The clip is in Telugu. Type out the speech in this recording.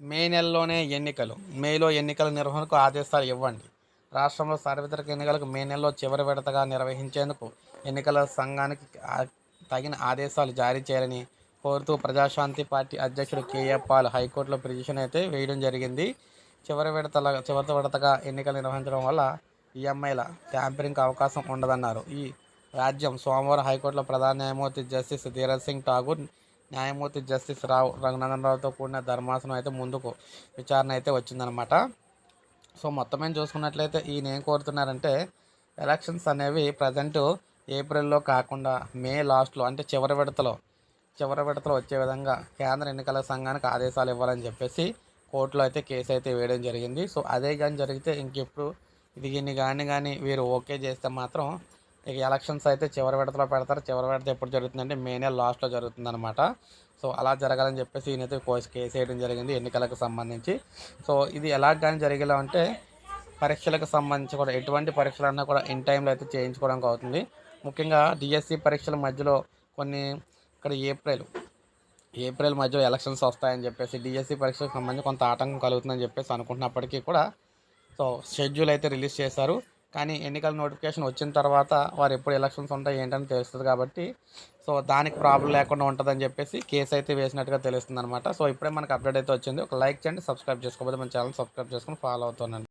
మే నెలలోనే ఎన్నికలు. మేలో ఎన్నికల నిర్వహణకు ఆదేశాలు ఇవ్వండి. రాష్ట్రంలో సార్వత్రిక ఎన్నికలకు మే నెలలో చివరి విడతగా నిర్వహించేందుకు ఎన్నికల సంఘానికి తగిన ఆదేశాలు జారీ చేయాలని కోరుతూ ప్రజాశాంతి పార్టీ అధ్యక్షుడు కేఏ పాల్ హైకోర్టులో పిటిషన్ అయితే వేయడం జరిగింది. చివరి విడతల చివరి విడతగా ఎన్నికలు నిర్వహించడం వల్ల ఈఎంఐల ట్యాంపరింగ్కి అవకాశం ఉండదన్నారు. ఈ రాజ్యం సోమవారం హైకోర్టులో ప్రధాన న్యాయమూర్తి జస్టిస్ ధీరజ్ సింగ్ ఠాగూర్ న్యాయమూర్తి జస్టిస్ రావు రఘునందన్ రావుతో కూడిన ధర్మాసనం అయితే ముందుకు విచారణ అయితే వచ్చిందనమాట సో మొత్తం ఏం చూసుకున్నట్లయితే ఈయన ఏం కోరుతున్నారంటే ఎలక్షన్స్ అనేవి ప్రజెంట్ ఏప్రిల్లో కాకుండా మే లాస్ట్లో అంటే చివరి విడతలో చివరి విడతలో వచ్చే విధంగా కేంద్ర ఎన్నికల సంఘానికి ఆదేశాలు ఇవ్వాలని చెప్పేసి కోర్టులో అయితే కేసు అయితే వేయడం జరిగింది. సో అదే కానీ జరిగితే ఇంకెప్పుడు ఇది ఇన్ని కానీ కానీ వీరు ఓకే చేస్తే మాత్రం ఇక ఎలక్షన్స్ అయితే చివరి విడతలో పెడతారు. చివరి విడత ఎప్పుడు జరుగుతుందంటే మే నెల లాస్ట్లో జరుగుతుందన్నమాట. సో అలా జరగాలని చెప్పేసి ఈయనైతే కోర్స్ కేసు వేయడం జరిగింది ఎన్నికలకు సంబంధించి. సో ఇది ఎలా కానీ జరిగేలా అంటే పరీక్షలకు సంబంధించి కూడా ఎటువంటి పరీక్షలన్నా కూడా ఇన్ టైంలో అయితే చేయించుకోవడానికి అవుతుంది. ముఖ్యంగా డిఎస్సి పరీక్షల మధ్యలో కొన్ని ఇక్కడ ఏప్రిల్ ఏప్రిల్ మధ్యలో ఎలక్షన్స్ వస్తాయని చెప్పేసి డిఎస్సి పరీక్షలకు సంబంధించి కొంత ఆటంకం కలుగుతుందని చెప్పేసి అనుకుంటున్నప్పటికీ కూడా సో షెడ్యూల్ అయితే రిలీజ్ చేశారు. కానీ ఎన్నికల నోటిఫికేషన్ వచ్చిన తర్వాత వారు ఎప్పుడు ఎలక్షన్స్ ఉంటాయి ఏంటని తెలుస్తుంది కాబట్టి సో దానికి ప్రాబ్లం లేకుండా ఉంటుందని చెప్పేసి కేసు అయితే వేసినట్టుగా తెలుస్తుంది అనమాట సో ఇప్పుడే మనకు అప్డేట్ అయితే వచ్చింది. ఒక లైక్ చేయండి సబ్స్క్రైబ్ చేసుకోకపోతే మన ఛానల్ సబ్స్క్రైబ్ చేసుకొని ఫాలో అవుతున్నాను